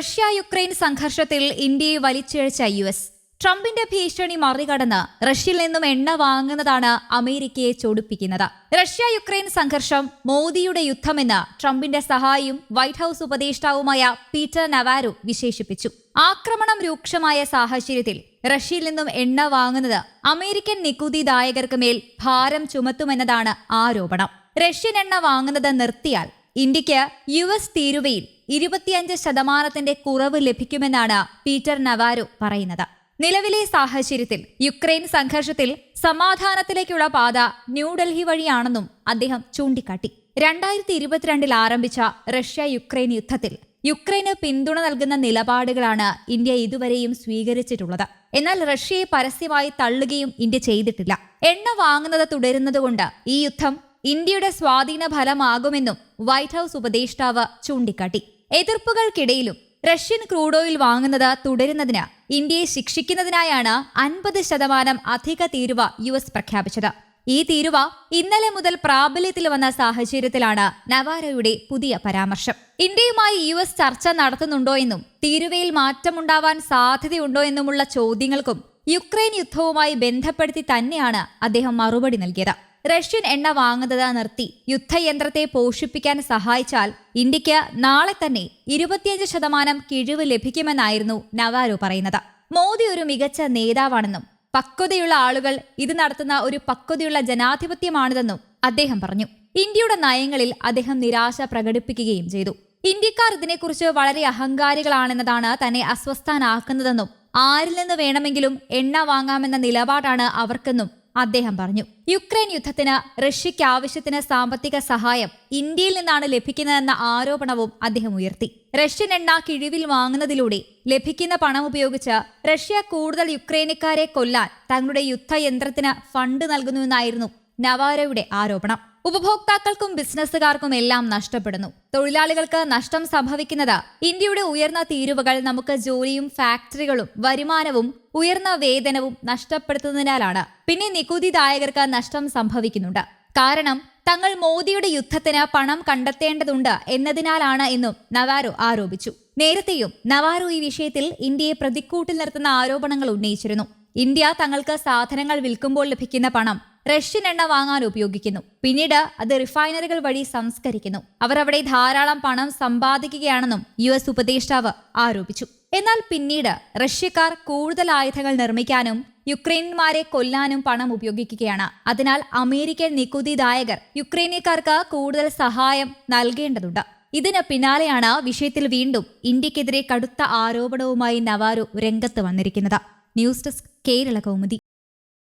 Russia Ukraine സംഘർഷത്തിൽ ഇന്ത്യയെ വലിച്ചിഴച്ച U S. ട്രംപിന്റെ ഭീഷണി മറികടന്ന് റഷ്യയിൽ നിന്നും എണ്ണ വാങ്ങുന്നതാണ് അമേരിക്കയെ ചൊടിപ്പിക്കുന്നത്. റഷ്യ യുക്രൈൻ സംഘർഷം മോദിയുടെ യുദ്ധമെന്ന് ട്രംപിന്റെ സഹായിയും വൈറ്റ് ഹൌസ് ഉപദേഷ്ടാവുമായ പീറ്റർ നവാരോ വിശേഷിപ്പിച്ചു. ആക്രമണം രൂക്ഷമായ സാഹചര്യത്തിൽ റഷ്യയിൽ നിന്നും എണ്ണ വാങ്ങുന്നത് അമേരിക്കൻ നികുതിദായകർക്ക് മേൽ ഭാരം ചുമത്തുമെന്നതാണ് ആരോപണം. റഷ്യൻ എണ്ണ വാങ്ങുന്നത് നിർത്തിയാൽ ഇന്ത്യയ്ക്ക് യു എസ് തീരുവയിൽ ഇരുപത്തിയഞ്ച് ശതമാനത്തിന്റെ കുറവ് ലഭിക്കുമെന്നാണ് പീറ്റർ നവാരോ പറയുന്നത്. നിലവിലെ സാഹചര്യത്തിൽ യുക്രൈൻ സംഘർഷത്തിൽ സമാധാനത്തിലേക്കുള്ള പാത ന്യൂഡൽഹി വഴിയാണെന്നും അദ്ദേഹം ചൂണ്ടിക്കാട്ടി. രണ്ടായിരത്തി ഇരുപത്തിരണ്ടിൽ ആരംഭിച്ച റഷ്യ യുക്രൈൻ യുദ്ധത്തിൽ യുക്രൈന് പിന്തുണ നൽകുന്ന നിലപാടുകളാണ് ഇന്ത്യ ഇതുവരെയും സ്വീകരിച്ചിട്ടുള്ളത്. എന്നാൽ റഷ്യയെ പരസ്യമായി തള്ളുകയും ഇന്ത്യ ചെയ്തിട്ടില്ല. എണ്ണ വാങ്ങുന്നത് തുടരുന്നതുകൊണ്ട് ഈ യുദ്ധം ഇന്ത്യയുടെ സ്വാധീന ഫലമാകുമെന്നും വൈറ്റ് ഹൌസ് ഉപദേഷ്ടാവ് ചൂണ്ടിക്കാട്ടി. എതിർപ്പുകൾക്കിടയിലും റഷ്യൻ ക്രൂഡ് ഓയിൽ വാങ്ങുന്നത് തുടരുന്നതിന് ഇന്ത്യയെ ശിക്ഷിക്കുന്നതിനായാണ് അൻപത് ശതമാനം അധിക തീരുവ യു എസ് പ്രഖ്യാപിച്ചത്. ഈ തീരുവ ഇന്നലെ മുതൽ പ്രാബല്യത്തിൽ വന്ന സാഹചര്യത്തിലാണ് നവാരോയുടെ പുതിയ പരാമർശം. ഇന്ത്യയുമായി യു എസ് ചർച്ച നടത്തുന്നുണ്ടോ എന്നും തീരുവയിൽ മാറ്റമുണ്ടാവാൻ സാധ്യതയുണ്ടോ എന്നുമുള്ള ചോദ്യങ്ങൾക്കും യുക്രൈൻ യുദ്ധവുമായി ബന്ധപ്പെടുത്തി തന്നെയാണ് അദ്ദേഹം മറുപടി നൽകിയത്. റഷ്യൻ എണ്ണ വാങ്ങുന്നത് നിർത്തി. യുദ്ധയന്ത്രത്തെ പോഷിപ്പിക്കാൻ സഹായിച്ചാൽ ഇന്ത്യയ്ക്ക് നാളെ തന്നെ ഇരുപത്തിയഞ്ച് ശതമാനം കിഴിവ് ലഭിക്കുമെന്നായിരുന്നു നവാരോ പറയുന്നത്. മോദി ഒരു മികച്ച നേതാവാണെന്നും പക്വതയുള്ള ആളുകൾ ഇത് നടത്തുന്ന ഒരു പക്വതയുള്ള ജനാധിപത്യമാണിതെന്നും അദ്ദേഹം പറഞ്ഞു. ഇന്ത്യയുടെ നയങ്ങളിൽ അദ്ദേഹം നിരാശ പ്രകടിപ്പിക്കുകയും ചെയ്തു. ഇന്ത്യക്കാർ ഇതിനെക്കുറിച്ച് വളരെ അഹങ്കാരികളാണെന്നതാണ് തന്നെ അസ്വസ്ഥനാക്കുന്നതെന്നും ആരിൽ നിന്ന് വേണമെങ്കിലും എണ്ണ വാങ്ങാമെന്ന നിലപാടാണ് അവർക്കെന്നും അദ്ദേഹം പറഞ്ഞു യുക്രൈൻ യുദ്ധത്തിന് റഷ്യയ്ക്ക് ആവശ്യത്തിന് സാമ്പത്തിക സഹായം ഇന്ത്യയിൽ നിന്നാണ് ലഭിക്കുന്നതെന്ന ആരോപണവും അദ്ദേഹം ഉയർത്തി. റഷ്യൻ എണ്ണ കിഴിവിൽ വാങ്ങുന്നതിലൂടെ ലഭിക്കുന്ന പണം ഉപയോഗിച്ച് റഷ്യ കൂടുതൽ യുക്രൈനക്കാരെ കൊല്ലാൻ തങ്ങളുടെ യുദ്ധയന്ത്രത്തിന് ഫണ്ട് നൽകുന്നുവെന്നായിരുന്നു നവാരോയുടെ ആരോപണം. ഉപഭോക്താക്കൾക്കും ബിസിനസ്സുകാർക്കും എല്ലാം നഷ്ടപ്പെടുന്നു. തൊഴിലാളികൾക്ക് നഷ്ടം സംഭവിക്കുന്നത് ഇന്ത്യയുടെ ഉയർന്ന തീരുവകൾ നമുക്ക് ജോലിയും ഫാക്ടറികളും വരുമാനവും ഉയർന്ന വേതനവും നഷ്ടപ്പെടുത്തുന്നതിനാലാണ്. പിന്നെ നികുതിദായകർക്ക് നഷ്ടം സംഭവിക്കുന്നുണ്ട്. കാരണം തങ്ങൾ മോദിയുടെ യുദ്ധത്തിന് പണം കണ്ടെത്തേണ്ടതുണ്ട് എന്നതിനാലാണ് എന്നും നവാരോ ആരോപിച്ചു. നേരത്തെയും നവാരോ ഈ വിഷയത്തിൽ ഇന്ത്യയെ പ്രതിക്കൂട്ടിൽ നിർത്തുന്ന ആരോപണങ്ങൾ ഉന്നയിച്ചിരുന്നു. ഇന്ത്യ തങ്ങൾക്ക് സാധനങ്ങൾ വിൽക്കുമ്പോൾ ലഭിക്കുന്ന പണം റഷ്യൻ എണ്ണ വാങ്ങാൻ ഉപയോഗിക്കുന്നു. പിന്നീട് അത് റിഫൈനറികൾ വഴി സംസ്കരിക്കുന്നു. അവർ അവിടെ ധാരാളം പണം സമ്പാദിക്കുകയാണെന്നും യു എസ് ഉപദേഷ്ടാവ് ആരോപിച്ചു. എന്നാൽ പിന്നീട് റഷ്യക്കാർ കൂടുതൽ ആയുധങ്ങൾ നിർമ്മിക്കാനും യുക്രൈൻമാരെ കൊല്ലാനും പണം ഉപയോഗിക്കുകയാണ്. അതിനാൽ അമേരിക്കൻ നികുതിദായകർ യുക്രൈനിയക്കാർക്ക് കൂടുതൽ സഹായം നൽകേണ്ടതുണ്ട്. ഇതിന് പിന്നാലെയാണ് വിഷയത്തിൽ വീണ്ടും ഇന്ത്യക്കെതിരെ കടുത്ത ആരോപണവുമായി നവാരോ രംഗത്ത് വന്നിരിക്കുന്നത്. News desk Kerala Kaumudi.